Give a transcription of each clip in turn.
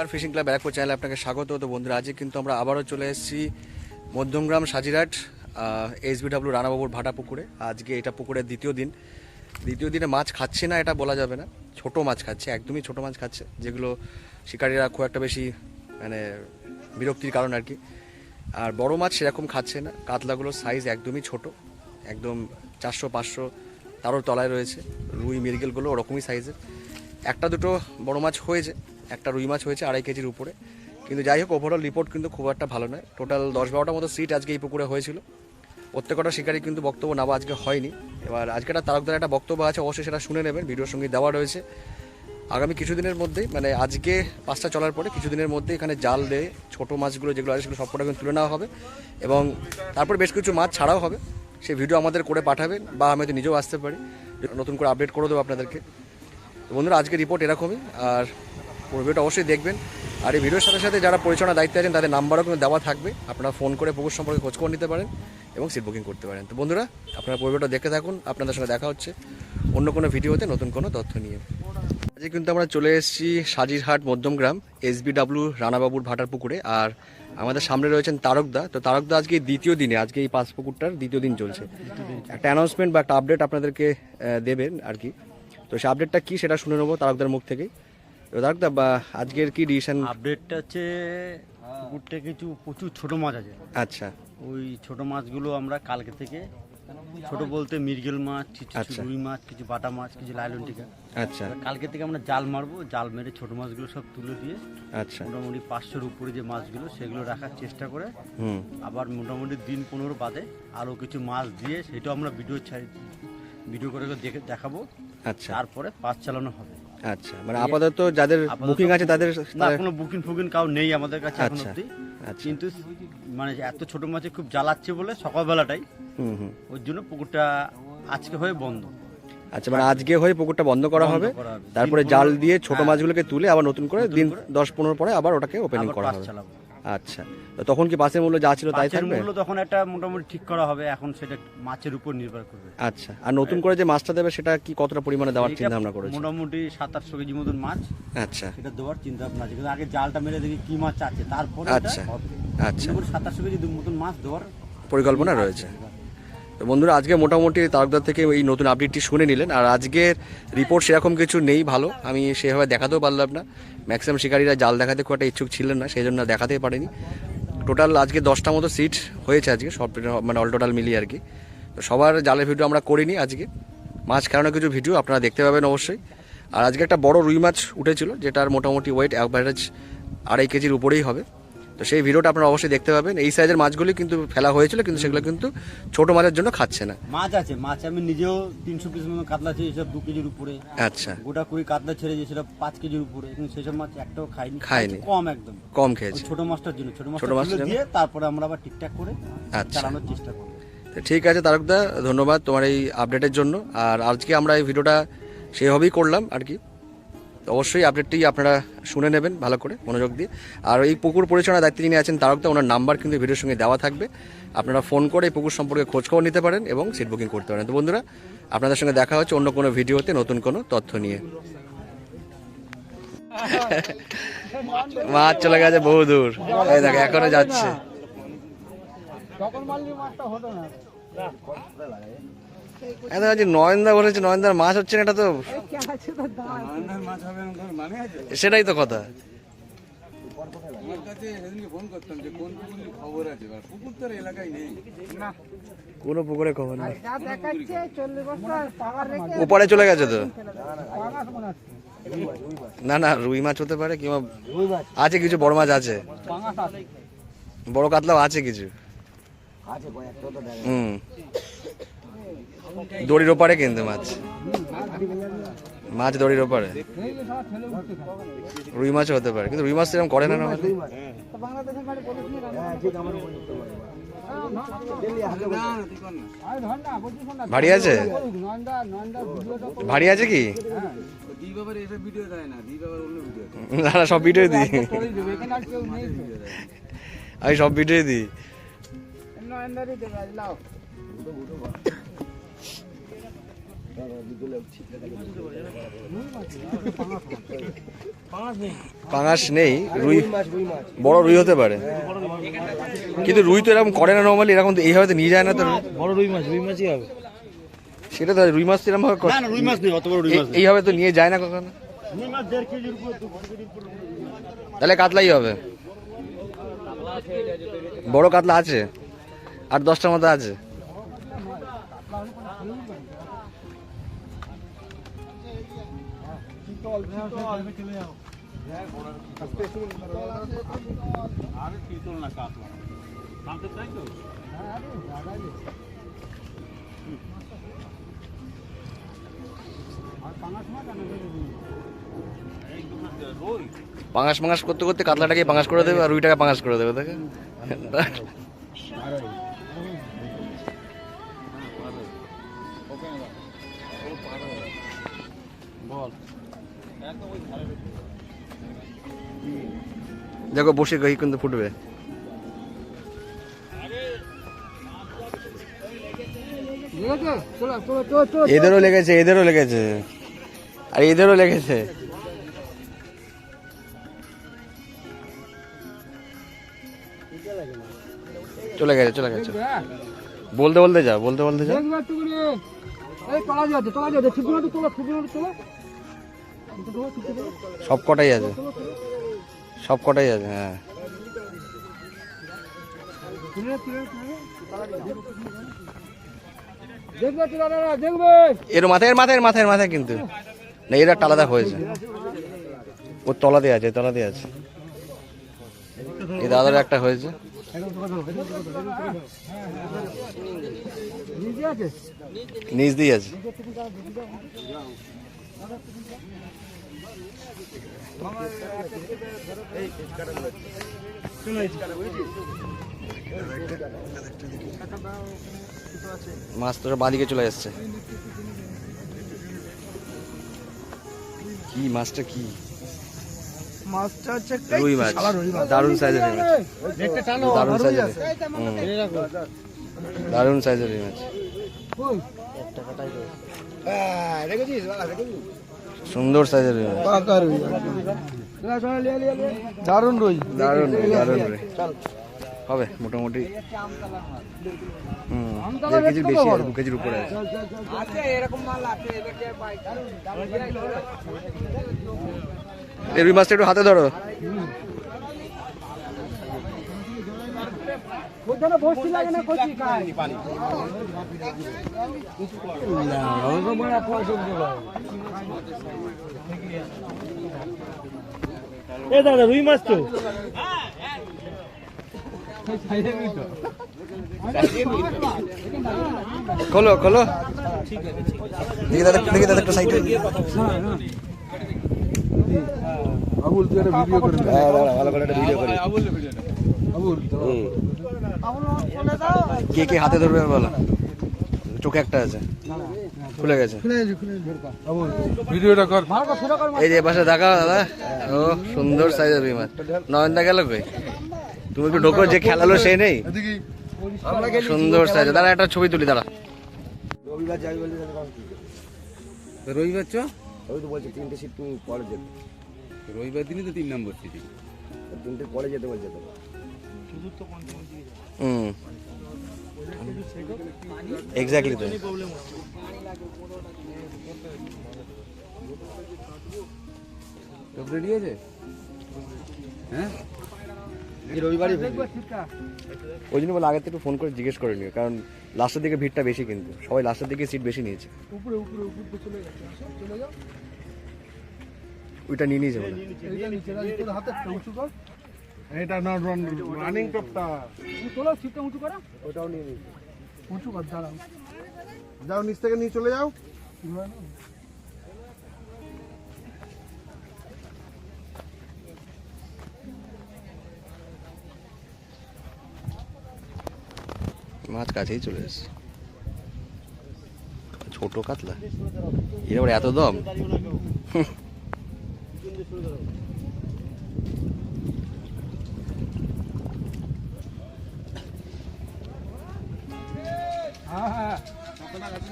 আর fishing club Barrackpore চ্যানেলে আপনাকে স্বাগত। তো বন্ধুরা, আজকে কিন্তু আমরা আবারও চলে এসেছি মধ্যমগ্রাম সাজিরাট এসবিডাব্লিউ রানাবাবুর ভাটা পুকুরে। আজকে এটা পুকুরের দ্বিতীয় দিন। দ্বিতীয় দিনে মাছ খাচ্ছে না, এটা বলা যাবে না। ছোট মাছ খাচ্ছে, একদমই ছোট মাছ খাচ্ছে, যেগুলো শিকারীরা খুব একটা বেশি মানে বিরক্তির কারণ আর কি। আর বড় মাছ সেরকম খাচ্ছে না, কাতলাগুলোর সাইজ একদমই ছোট, একদম চারশো, পাঁচশো, তারও তলায় রয়েছে। রুই মিরগেলগুলো ওরকমই সাইজের একটা দুটো বড় মাছ হয়েছে একটা রুই মাছ হয়েছে আড়াই কেজির উপরে। কিন্তু যাই হোক ওভারঅল রিপোর্ট কিন্তু খুব একটা ভালো নয়। টোটাল দশ বারোটার মতো সিট আজকে এই পুকুরে হয়েছিল। প্রত্যেকটা শিকারী কিন্তু বক্তব্য নেওয়া আজকে হয়নি। এবার আজকে একটা তারকদার একটা বক্তব্য আছে, অবশ্যই সেটা শুনে নেবেন। ভিডিওর সঙ্গে দেওয়া রয়েছে। আগামী কিছুদিনের মধ্যেই মানে আজকে পাঁচটা চলার পরে কিছুদিনের মধ্যে এখানে জাল দিয়ে, ছোটো মাছগুলো যেগুলো আছে সেগুলো সবকটা কিন্তু তুলে নেওয়া হবে। এবং তারপর বেশ কিছু মাছ ছাড়াও হবে। সেই ভিডিও আমাদের করে পাঠাবেন বা আমি হয়তো নিজেও আসতে পারি। নতুন করে আপডেট করে দেবো আপনাদেরকে। তো বন্ধুরা আজকে রিপোর্ট এরকমই। আর ভিডিওটা অবশ্যই দেখবেন। আর এই ভিডিওর সাথে সাথে যারা পরিচালনা দায়িত্বে আছেন, তাদের নাম্বারও কিন্তু দেওয়া থাকবে। আপনারা ফোন করে পুকুর সম্পর্কে খোঁজ করে নিতে পারেন এবং সিট বুকিং করতে পারেন। তো বন্ধুরা, আপনারা পুরো ভিডিওটা দেখতে থাকুন। আপনাদের সঙ্গে দেখা হচ্ছে অন্য কোনো ভিডিওতে নতুন কোনো তথ্য নিয়ে। আজকে কিন্তু আমরা চলে এসেছি সাজিরহাট মধ্যমগ্রাম এসবিডাব্লিউ রানাবাবুর ভাটার পুকুরে আর আমাদের সামনে রয়েছেন তারকদা। তো তারকদা আজকে দ্বিতীয় দিনে, আজকে এই পাঁচ পুকুরটার দ্বিতীয় দিন চলছে। একটা অ্যানাউন্সমেন্ট বা একটা আপডেট আপনাদেরকে দেবেন আর কি। তো সেই আপডেটটা কী সেটা শুনে নেব তারকদার মুখ থেকেই। তারকদা বা আজকের কি ডিসিশন আপডেটটা হচ্ছে পুকুরটা কিছু প্রচুর ছোট মাছ আছে। আচ্ছা। ওই ছোট মাছগুলো আমরা কালকে থেকে ছোট বলতে মিরগেল মাছ কিছু আচ্ছা। রুই মাছ কিছু বাটা মাছ কিছু লাইলন টিকা। আচ্ছা। কালকে থেকে আমরা জাল মারবো জাল মেরে ছোট মাছগুলো সব তুলে দিয়ে আচ্ছা। মোটামুটি পাঁচশোর উপরে যে মাছগুলো সেগুলো রাখার চেষ্টা করে হুম। আবার মোটামুটি দিন পনেরো বাদে আরও কিছু মাছ দিয়ে সেটাও আমরা ভিডিও ছাড়ি ভিডিও করে দেখে দেখাবো। আচ্ছা। তারপরে পাঁচ চালানো হবে। আচ্ছা মানে আপাতত যাদের বুকিং আছে তাদের না কোনো বুকিং ফুকিং কাউ নেই আমাদের কাছে এখন আচ্ছা, অব্দি আচ্ছা। কিন্তু মানে এত ছোট মাছে খুব জ্বালাচ্ছে বলে সকালবেলাটাই। হুম হুম। ওর জন্য পুকুরটা আজকে হয়ে বন্ধ। আচ্ছা মানে আজকে হয়ে পুকুরটা বন্ধ করা হবে। তারপরে জাল দিয়ে ছোট হ্যাঁ। মাছগুলোকে তুলে আবার নতুন করে দিন দশ পনেরো পরে আবার ওটাকে ওপেনিং করা হবে। আচ্ছা। তখন কি মাছের মূল্য যা ছিল তাই থাকবে? মূল্য তখন একটা মোটামুটি ঠিক করা হবে এখন সেটা মাছের উপর নির্ভর করবে। আচ্ছা আর নতুন করে যে মাছটা দেবে সেটা কি কতটা পরিমাণে দেওয়ার চিন্তা ভাবনা করেছে মোটামুটি সাত আটশো কেজি মতন মাছ। আচ্ছা। সেটা দেওয়ার চিন্তা ভাবনা আছে কিন্তু আগে জালটা মেরে দেখি কি মাছ আছে তারপরে আচ্ছা, আচ্ছা। সাত আটশো কেজি মতন মাছ দেওয়ার পরিকল্পনা রয়েছে। তো বন্ধুরা, আজকে মোটামুটি তারকদার থেকে এই নতুন আপডেটটি শুনে নিলেন। আর আজকের রিপোর্ট সেরকম কিছু নেই, ভালো। আমি সেভাবে দেখাতেও পারলাম না। ম্যাক্সিমাম শিকারীরা জাল দেখাতে খুব একটা ইচ্ছুক ছিলেন না, সেই জন্য দেখাতেই পারেনি। টোটাল আজকে দশটা মতো সিট হয়েছে আজকে, সব মানে অল টোটাল মিলিয়ে আর কি তো সবার জালের ভিডিও আমরা করিনি আজকে। মাছ খেলানো কিছু ভিডিও আপনারা দেখতে পাবেন অবশ্যই। আর আজকে একটা বড় রুই মাছ উঠেছিল, যেটার মোটামুটি ওয়েট অ্যাভারেজ আড়াই কেজির উপরেই হবে। তো সেই ভিডিওটা আপনারা অবশ্যই দেখতে পাবেন। এই সাইজের মাছগুলি কিন্তু ফেলা হয়েছিল কিন্তু সেগুলো কিন্তু ছোট মাছের জন্য খাচ্ছে না। মাছ আছে মাছ আমি নিজেও তিনশো পিস মতো কাতলা ছেড়ে সব দু কেজির উপরে। আচ্ছা। গোটা কুড়ি কাতলা ছেড়ে যে সেটা পাঁচ কেজির উপরে কিন্তু সেসব মাছ একটাও খাইনি। খাইনি। কম একদম। কম খেয়েছে। ছোট মাছটার জন্য ছোট ছোট মাছটা? দিয়ে তারপরে আমরা আবার ঠিকঠাক করে আচ্ছা। চালানোর চেষ্টা করব। তো ঠিক আছে তারকদা ধন্যবাদ তোমার এই আপডেটের জন্য। আর আজকে আমরা এই ভিডিওটা সেভাবেই করলাম আর কি। তো অবশ্যই আপডেটটি আপনারা শুনে নেবেন ভালো করে, মনোযোগ দিয়ে। আর এই পুকুর পরিচালনার দায়িত্বে যিনি আছেন তারকদা, ওনার নাম্বার কিন্তু ভিডিওর সঙ্গে দেওয়া থাকবে। আপনারা ফোন করে এই পুকুর সম্পর্কে খোঁজখবর নিতে পারেন এবং সিট বুকিং করতে পারেন। তো বন্ধুরা, আপনাদের সঙ্গে দেখা হচ্ছে অন্য কোনো ভিডিওতে নতুন কোনো তথ্য নিয়ে। মাছ চলে গেছে বহু দূর। এই দেখো, এখনও যাচ্ছে। এত হচ্ছে নয়নদা বলেছে নয়নদার মাছ হচ্ছে না, এটা তো সেটাই তো কথা। কোন পুকুর ওপারে চলে গেছে তো। না না, রুই মাছ হতে পারে, কিংবা আছে কিছু, বড় মাছ আছে। বড় কাতলাও আছে কিছু। হুম। দড়ির ওপারে কিন্তু মাছ। মাছ দড়ির ওপারে। রুই মাছও হতে পারে, কিন্তু রুই মাছ এরকম করে না আমাদের। ভারী আছে? ভারী আছে কি? দি বাবার এসব ভিডিও দেয় না দি বাবার অন্য ভিডিও না না সব ভিডিও দিই। আমি সব ভিডিও দিই পাঙাশ নেই রুই বড় রুই হতে পারে। কিন্তু রুই তো এরকম করে না নর্মালি এরকম এইভাবে তো নিয়ে যায় না তো বড় রুই মাছ রুই মাছই হবে। সেটা তো রুই মাছ এরকম ভাবে না রুই মাছ নেই অত বড় রুই মাছ এইভাবে তো নিয়ে যায় না কখনো। রুই মাছ দেড় কেজির উপর দু কেজির তাহলে কাতলাই হবে। বড় কাতলা আছে আর দশটার মতো আছে। পাঙাশ পাঙাশ করতে করতে কাতলাটাকে পাঙাশ করে দেবে আর রুইটাকে পাঙাশ করে দেবে দেখে? দেখো বসে গই কিন্তু ফুটবে। এদেরও লেগেছে এদেরও লেগেছে। আর এদেরও লেগেছে। চলে গেছে চলে গেছে। বলতে বলতে যা বলতে বলতে যা। সব কটাই আছে। সব কটাই আছে হ্যাঁ। এর মাথায় মাথায় মাথায় মাথায় কিন্তু। না, এর আলাদা হয়েছে। ওর তলাতে আছে তলাতে আছে। এই দাদার একটা হয়েছে। নিজে দিয়ে আছে। মাছ তোরা বাঁদিকে চলে যাচ্ছে কি মাছটা কি? মাছটা হচ্ছে রুই মাছ। দারুণ সাইজের রুই মাছ। দারুণ সাইজের দারুণ সাইজের রুই মাছ। সুন্দর সাইজের দারুণ রুই। দারুণ দারুণ রুই। হবে মোটামুটি হুম দেড় কেজির বেশি আছে দু কেজির উপরে আছে। রুই মাছটা একটু হাতে ধরো। এ দাদা রুই মাছ তো। খোলো খোলো। দেখি দাদা দেখি দাদা একটা সাইড আবুল তুই একটা ভিডিও করে ভালো করে একটা ভিডিও করি আবুল ভিডিওটা। আবুল কে কে হাতে ধরবে বলো। চোখে একটা আছে। খুলে গেছে। ভিডিওটা কর। এই যে পাশে দেখা দাদা। ও সুন্দর সাইজের রুই মাছ নয়নদা গেল কই? তুমি একটু ঢোকো যে খেলালো সে নেই। সুন্দর সাইজের দাঁড়া একটা ছবি তুলি দাঁড়া। রবিবার যাবি বলতে রবিবার চ? ওই তো বলছে তিনটে সিট তুমি পরে যেতে। রবিবার দিনই তো তিন নম্বর সিটি তিনটে পরে যেতে বলছে তো হুম। এক্স্যাক্টলি তো। রেডি আছে হ্যাঁ? রবিবারই ওই জন্য বলে আগে থেকে ফোন করে জিজ্ঞেস করে নিও কারণ লাস্টের দিকে ভিড়টা বেশি কিন্তু। সবাই লাস্টের দিকে সিট বেশি নিয়েছে। উপরে উপরে উপরে চলে যাচ্ছে চলে যাও। ওইটা নিয়ে নিয়েছে এটা না রানিং টপটা তোলো সিটটা উঁচু করো। ওটাও নিয়ে নিই। উঁচু কর দাঁড়াও। যাও নিচ থেকে নিয়ে চলে যাও। মাছ কাছেই চলে এসেছে। ছোট কাতলা। এর এত দম?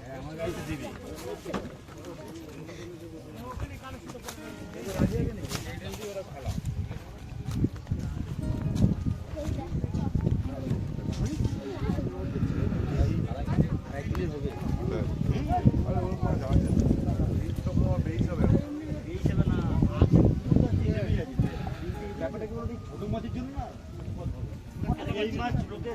হ্যাঁ, আমার গাড়িতে দিবি। মাছ লোকে